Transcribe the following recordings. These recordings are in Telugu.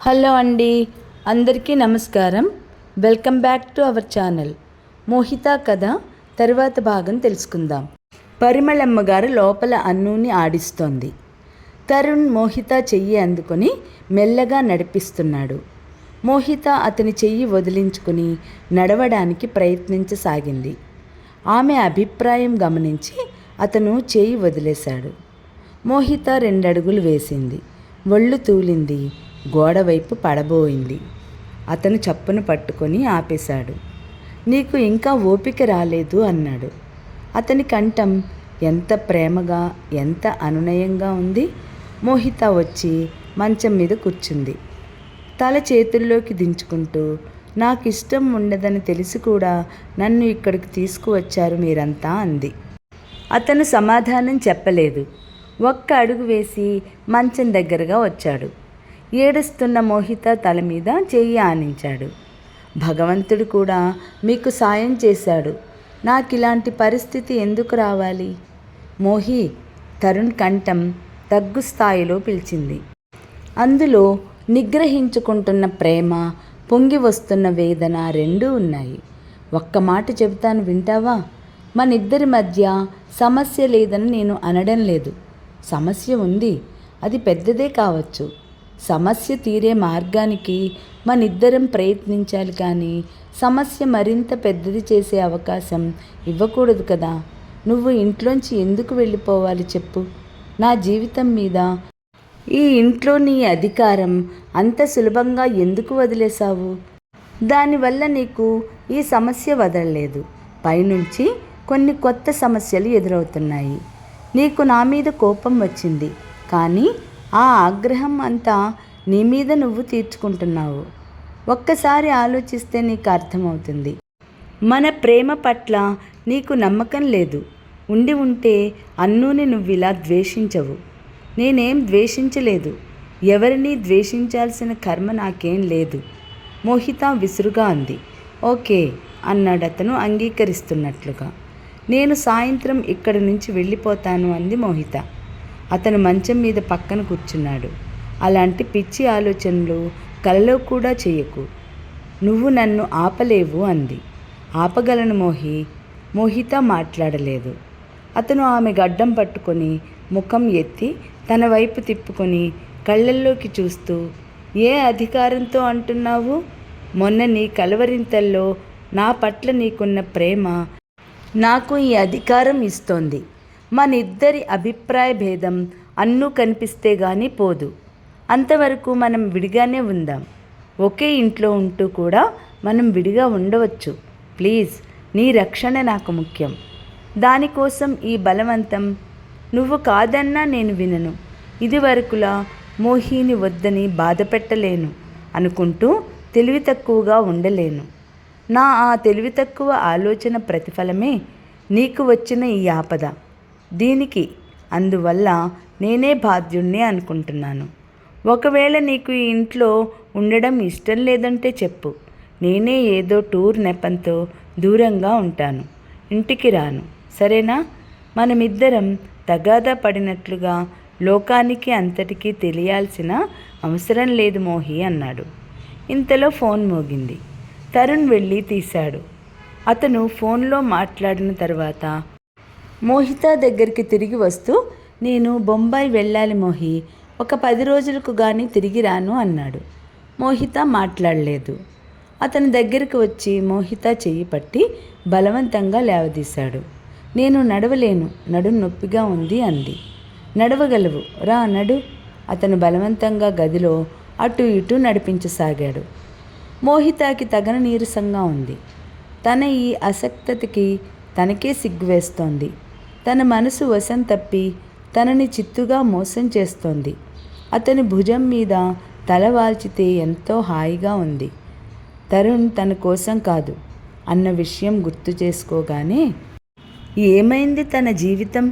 హలో అండి అందరికీ నమస్కారం. Welcome back to our channel. Mohita కథ తరువాత భాగం తెలుసుకుందాం. పరిమళమ్మ గారు లోపల అన్నుని ఆడిస్తోంది. తరుణ్ మోహిత చెయ్యి అందుకొని మెల్లగా నడిపిస్తున్నాడు. మోహిత అతని చెయ్యి వదిలించుకుని నడవడానికి ప్రయత్నించసాగింది. ఆమె అభిప్రాయం గమనించి అతను చేయి వదిలేశాడు. మోహిత రెండడుగులు వేసింది. ఒళ్ళు తూలింది. గోడవైపు పడబోయింది. అతను చప్పును పట్టుకొని ఆపేశాడు. నీకు ఇంకా ఓపిక రాలేదు అన్నాడు. అతని కంఠం ఎంత ప్రేమగా ఎంత అనునయంగా ఉంది. మోహిత వచ్చి మంచం మీద కూర్చుంది. తల చేతుల్లోకి దించుకుంటూ నాకు ఇష్టం ఉండదని తెలిసి కూడా నన్ను ఇక్కడికి తీసుకువచ్చారు మీరంతా అంది. అతను సమాధానం చెప్పలేదు. ఒక్క అడుగు వేసి మంచం దగ్గరగా వచ్చాడు. ఏడుస్తున్న మోహిత తల మీద చెయ్యి ఆనించాడు. భగవంతుడు కూడా మీకు సాయం చేశాడు. నాకు ఇలాంటి పరిస్థితి ఎందుకు రావాలి? మోహి తరుణ్ కంఠం తగ్గు స్థాయిలో పిలిచింది. అందులో నిగ్రహించుకుంటున్న ప్రేమ పొంగి వస్తున్న వేదన రెండూ ఉన్నాయి. ఒక్క మాట చెబుతాను వింటావా? మనిద్దరి మధ్య సమస్య లేదని నేను అనడం లేదు. సమస్య ఉంది. అది పెద్దదే కావచ్చు. సమస్య తీరే మార్గానికి మనిద్దరం ప్రయత్నించాలి కానీ సమస్య మరింత పెద్దది చేసే అవకాశం ఇవ్వకూడదు కదా. నువ్వు ఇంట్లోంచి ఎందుకు వెళ్ళిపోవాలి చెప్పు. నా జీవితం మీద ఈ ఇంట్లో నీ అధికారం అంత సులభంగా ఎందుకు వదిలేశావు? దానివల్ల నీకు ఈ సమస్య వదలలేదు. పైనుంచి కొన్ని కొత్త సమస్యలు ఎదురవుతున్నాయి. నీకు నా మీద కోపం వచ్చింది. కానీ ఆ ఆగ్రహం అంతా నీ మీద నువ్వు తీర్చుకుంటున్నావు. ఒక్కసారి ఆలోచిస్తే నీకు అర్థమవుతుంది. మన ప్రేమ పట్ల నీకు నమ్మకం లేదు. ఉండి ఉంటే అన్నూని నువ్వు ఇలా ద్వేషించవు. నేనేం ద్వేషించలేదు. ఎవరిని ద్వేషించాల్సిన కర్మ నాకేం లేదు. మోహిత విసురుగా అంది. ఓకే అన్నాడు అతను అంగీకరిస్తున్నట్లుగా. నేను సాయంత్రం ఇక్కడి నుంచి వెళ్ళిపోతాను అంది మోహిత. అతను మంచం మీద పక్కన కూర్చున్నాడు. అలాంటి పిచ్చి ఆలోచనలు కలలో కూడా చేయకు. నువ్వు నన్ను ఆపలేవు అంది. ఆపగలను మోహి. మోహిత మాట్లాడలేదు. అతను ఆమె గడ్డం పట్టుకొని ముఖం ఎత్తి తన వైపు తిప్పుకొని కళ్ళల్లోకి చూస్తూ ఏ అధికారంతో అంటున్నావు? మొన్న నీ కలవరింతల్లో నా పట్ల నీకున్న ప్రేమ నాకు ఈ అధికారం ఇస్తోంది. మనిద్దరి అభిప్రాయ భేదం అన్నూ కనిపిస్తే గానీ పోదు. అంతవరకు మనం విడిగానే ఉందాం. ఒకే ఇంట్లో ఉంటూ కూడా మనం విడిగా ఉండవచ్చు. ప్లీజ్ నీ రక్షణ నాకు ముఖ్యం. దానికోసం ఈ బలవంతం నువ్వు కాదన్నా నేను వినను. ఇదివరకులా మోహిని వద్దని బాధ పెట్టలేను అనుకుంటూ తెలివి తక్కువగా ఉండలేను. నా ఆ తెలివి తక్కువ ఆలోచన ప్రతిఫలమే నీకు వచ్చిన ఈ ఆపద. దీనికి అందువల్ల నేనే బాధ్యుణ్ణి అనుకుంటున్నాను. ఒకవేళ నీకు ఈ ఇంట్లో ఉండడం ఇష్టం లేదంటే చెప్పు. నేనే ఏదో టూర్ నెపంతో దూరంగా ఉంటాను. ఇంటికి రాను. సరేనా? మనమిద్దరం తగాదా పడినట్లుగా లోకానికి అంతటికీ తెలియాల్సిన అవసరం లేదు మోహి అన్నాడు. ఇంతలో ఫోన్ మోగింది. తరుణ్ వెళ్ళి తీశాడు. అతను ఫోన్లో మాట్లాడిన తర్వాత మోహిత దగ్గరికి తిరిగి వస్తూ నేను బొంబాయి వెళ్ళాలి మోహి ఒక పది రోజులకు కానీ తిరిగి రాను అన్నాడు. మోహిత మాట్లాడలేదు. అతని దగ్గరికి వచ్చి మోహిత చెయ్యి పట్టి బలవంతంగా లేవదీశాడు. నేను నడవలేను నడు నొప్పిగా ఉంది అంది. నడవగలవు రా నడు అతను బలవంతంగా గదిలో అటు ఇటు నడిపించసాగాడు. మోహితాకి తగన నీరసంగా ఉంది. తన ఈ అసక్తతకి తనకే సిగ్గువేస్తోంది తన మనసు వశం తప్పి తనని చిత్తుగా మోసం చేస్తోంది. అతని భుజం మీద తల వాల్చితే ఎంతో హాయిగా ఉంది. తరుణ్ తన కోసం కాదు అన్న విషయం గుర్తు చేసుకోగానే ఏమైంది తన జీవితం?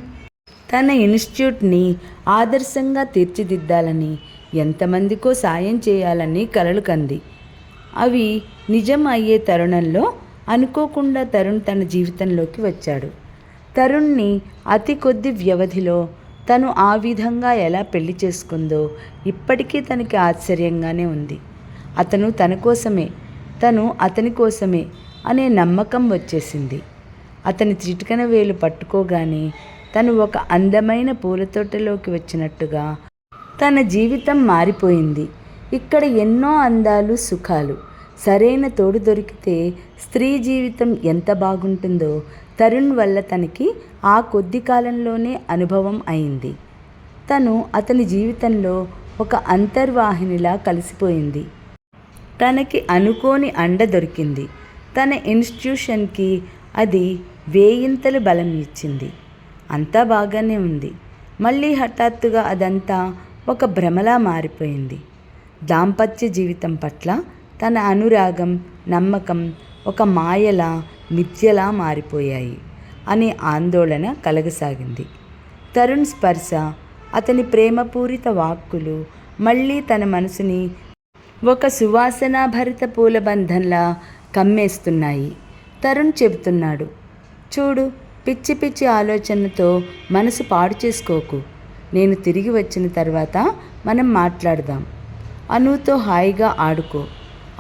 తన ఇన్స్టిట్యూట్ని ఆదర్శంగా తీర్చిదిద్దాలని ఎంతమందికో సాయం చేయాలని కలలు కంది. అవి నిజం అయ్యే తరుణంలో అనుకోకుండా తరుణ్ తన జీవితంలోకి వచ్చాడు. తరుణ్ని అతి కొద్ది వ్యవధిలో తను ఆ విధంగా ఎలా పెళ్ళి చేసుకుందో ఇప్పటికీ తనకి ఆశ్చర్యంగానే ఉంది. అతను తన కోసమే తను అతని కోసమే అనే నమ్మకం వచ్చేసింది. అతని చిటికన వేలు పట్టుకోగానే తను ఒక అందమైన పూల తోటలోకి వచ్చినట్టుగా తన జీవితం మారిపోయింది. ఇక్కడ ఎన్నో అందాలు సుఖాలు సరైన తోడు దొరికితే స్త్రీ జీవితం ఎంత బాగుంటుందో తరుణ్ వల్ల తనకి ఆ కొద్ది కాలంలోనే అనుభవం అయింది. తను అతని జీవితంలో ఒక అంతర్వాహినిలా కలిసిపోయింది. తనకి అనుకోని అండ దొరికింది. తన ఇన్స్టిట్యూషన్కి అది వేయింతలు బలం ఇచ్చింది. అంతా బాగానే ఉంది. మళ్ళీ హఠాత్తుగా అదంతా ఒక భ్రమలా మారిపోయింది. దాంపత్య జీవితం పట్ల తన అనురాగం నమ్మకం ఒక మాయలా మిథ్యలా మారిపోయాయి అనే ఆందోళన కలగసాగింది. తరుణ్ స్పర్శ అతని ప్రేమపూరిత వాక్కులు మళ్ళీ తన మనసుని ఒక సువాసనాభరిత పూలబంధంలా కమ్మేస్తున్నాయి. తరుణ్ చెబుతున్నాడు చూడు పిచ్చి పిచ్చి ఆలోచనతో మనసు పాడు చేసుకోకు. నేను తిరిగి వచ్చిన తర్వాత మనం మాట్లాడదాం. అనుతో హాయిగా ఆడుకో.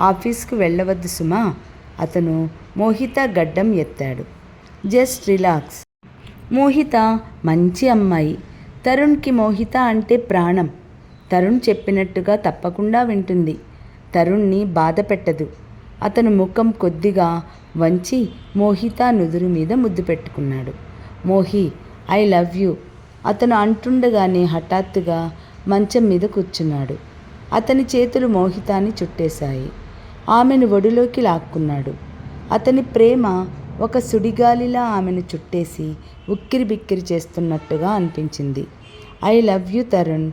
ఆఫీస్కు వెళ్ళవద్దు సుమా. అతను మోహిత గడ్డం ఎత్తాడు. Just relax. మోహిత మంచి అమ్మాయి. తరుణ్కి మోహిత అంటే ప్రాణం. తరుణ్ చెప్పినట్టుగా తప్పకుండా వింటుంది. తరుణ్ని బాధ పెట్టదు. అతను ముఖం కొద్దిగా వంచి మోహిత నుదురు మీద ముద్దు పెట్టుకున్నాడు. Mohi I love you. అతను అంటుండగానే హఠాత్తుగా మంచం మీద కూర్చున్నాడు. అతని చేతులు మోహితాన్ని చుట్టేశాయి. ఆమెను ఒడిలోకి లాక్కున్నాడు. అతని ప్రేమ ఒక సుడిగాలిలా ఆమెను చుట్టేసి ఉక్కిరి బిక్కిరి చేస్తున్నట్టుగా అనిపించింది. I love you Tarun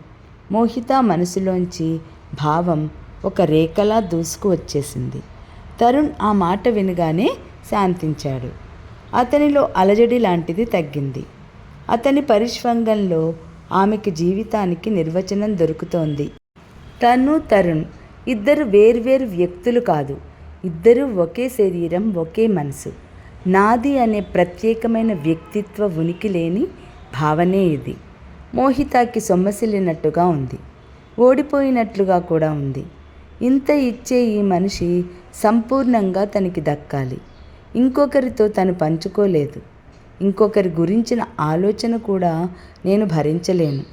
Mohita మనసులోంచి భావం ఒక రేఖలా దూసుకు వచ్చేసింది. తరుణ్ ఆ మాట వినగానే శాంతించాడు. అతనిలో అలజడి లాంటిది తగ్గింది. అతని పరిష్వంగంలో ఆమెకి జీవితానికి నిర్వచనం దొరుకుతోంది. తను తరుణ్ ఇద్దరు వేర్వేరు వ్యక్తులు కాదు. ఇద్దరూ ఒకే శరీరం ఒకే మనసు. నాది అనే ప్రత్యేకమైన వ్యక్తిత్వ ఉనికి లేని భావనే ఇది. మోహితాకి సొమ్మసిల్లినట్టుగా ఉంది. ఓడిపోయినట్లుగా కూడా ఉంది. ఇంత ఇచ్చే ఈ మనిషి సంపూర్ణంగా తనకి దక్కాలి. ఇంకొకరితో తను పంచుకోలేదు. ఇంకొకరి గురించిన ఆలోచన కూడా నేను భరించలేను.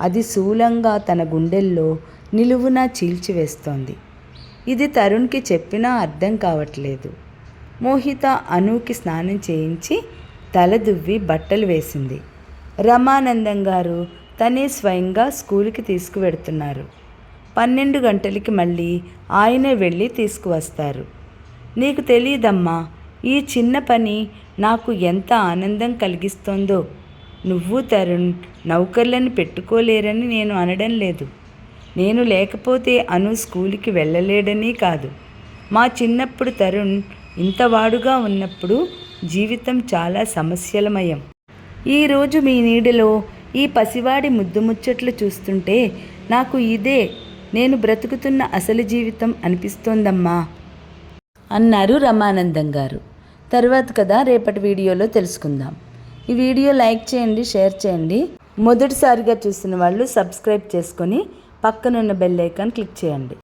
అది శూలంగా తన గుండెల్లో నిలువునా చీల్చివేస్తోంది. ఇది తరుణ్కి చెప్పినా అర్థం కావట్లేదు. మోహిత అనూకి స్నానం చేయించి తల దువ్వి బట్టలు వేసింది. రమానందం గారు తనే స్వయంగా స్కూల్కి తీసుకువెడుతున్నారు. పన్నెండు గంటలకి మళ్ళీ ఆయనే వెళ్ళి తీసుకువస్తారు. నీకు తెలియదమ్మా ఈ చిన్న పని నాకు ఎంత ఆనందం కలిగిస్తోందో. నువ్వు తరుణ్ నౌకర్లను పెట్టుకోలేరని నేను అనడం లేదు. నేను లేకపోతే అను స్కూల్కి వెళ్ళలేడని కాదు. మా చిన్నప్పుడు తరుణ్ ఇంతవాడుగా ఉన్నప్పుడు జీవితం చాలా సమస్యలమయం. ఈరోజు మీ నీడలో ఈ పసివాడి ముద్దు ముచ్చట్లు చూస్తుంటే నాకు ఇదే నేను బ్రతుకుతున్న అసలు జీవితం అనిపిస్తోందమ్మా అన్నారు రమానందం గారు. తర్వాత కదా రేపటి వీడియోలో తెలుసుకుందాం. ఈ వీడియో లైక్ చేయండి షేర్ చేయండి. మొదటిసారిగా చూసిన వాళ్ళు సబ్స్క్రైబ్ చేసుకొని పక్కనున్న బెల్ ఐకాన్ క్లిక్ చేయండి.